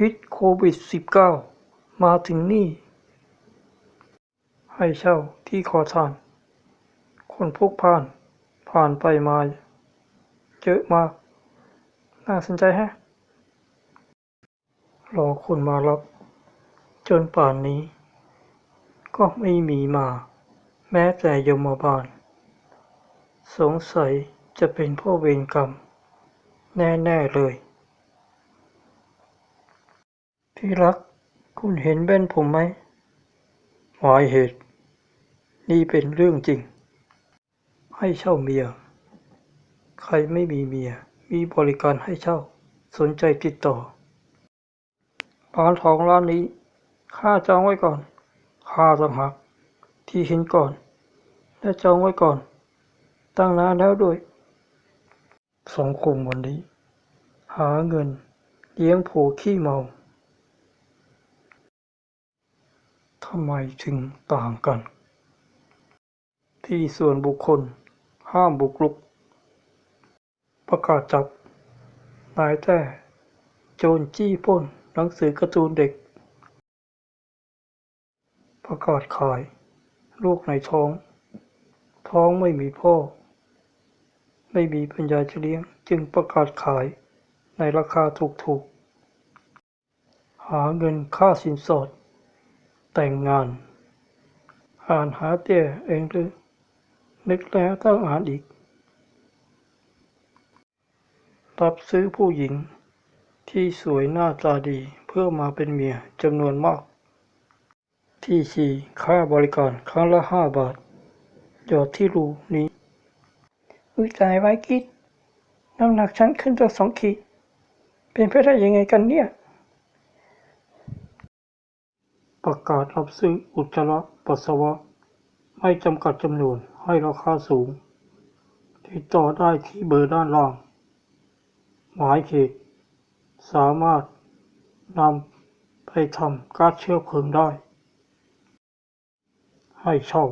พิษโควิด -19 มาถึงนี่ ให้เช่าที่ขอทาน คนพลุกพ่าน ผ่านไปมา เยอะมาก น่าสนใจแฮะ รอคนมารับ จนป่านนี้ ก็ไม่มีมา แม้แต่ยมบาล สงสัยจะเป็นพ่อเวรกรรม แน่ ๆ เลย ที่รัก คุณเห็นแว่นผมไหม หมายเหตุ นี่เป็นเรื่องจริง ให้เช่าเมีย ใครไม่มีเมีย มีบริการให้เช่า สนใจติดต่อ ร้านทองร้านนี้ข้าจองไว้ก่อนข้าต้องหักที่เห็นก่อน และจองไว้ก่อน ตั้งนานแล้วด้วยสังคมวันนี้ หาเงินเลี้ยงผัวขี้เมา ทำไมถึงต่างกัน ที่ส่วนบุคคล ห้ามบุกรุก ประกาศจับ นายแต้โจรจี้ป้นหนังสือการ์ตูนเด็ก ประกาศขาย ลูกในท้อง ท้องไม่มีพ่อ ไม่มีปัญญาจะเลี้ยงจึงประกาศขายในราคาถูกๆ หาเงินค่าสินสอด แต่งงาน อ่านหาเตี้ยเองหรือ นึกแล้วต้องอ่านอีก รับซื้อผู้หญิงที่สวยหน้าตาดีเพื่อมาเป็นเมียจำนวนมาก ที่ชีค่าบริการครั้งละห้าบาท หยอดที่รูนี้อุ้ยตายไว้คิด น้ำหนักฉันขึ้นตั้งสองขีด เป็นไปได้ยังไงกันเนี่ย ประกาศรับซื้ออุจจาระปัสสาวะ ไม่จำกัดจำนวนให้ราคาสูง ติดต่อได้ที่เบอร์ด้านล่าง หมายเขตสามารถนำไปทำก๊าซเชื้อเพลิงได้ ให้เช่า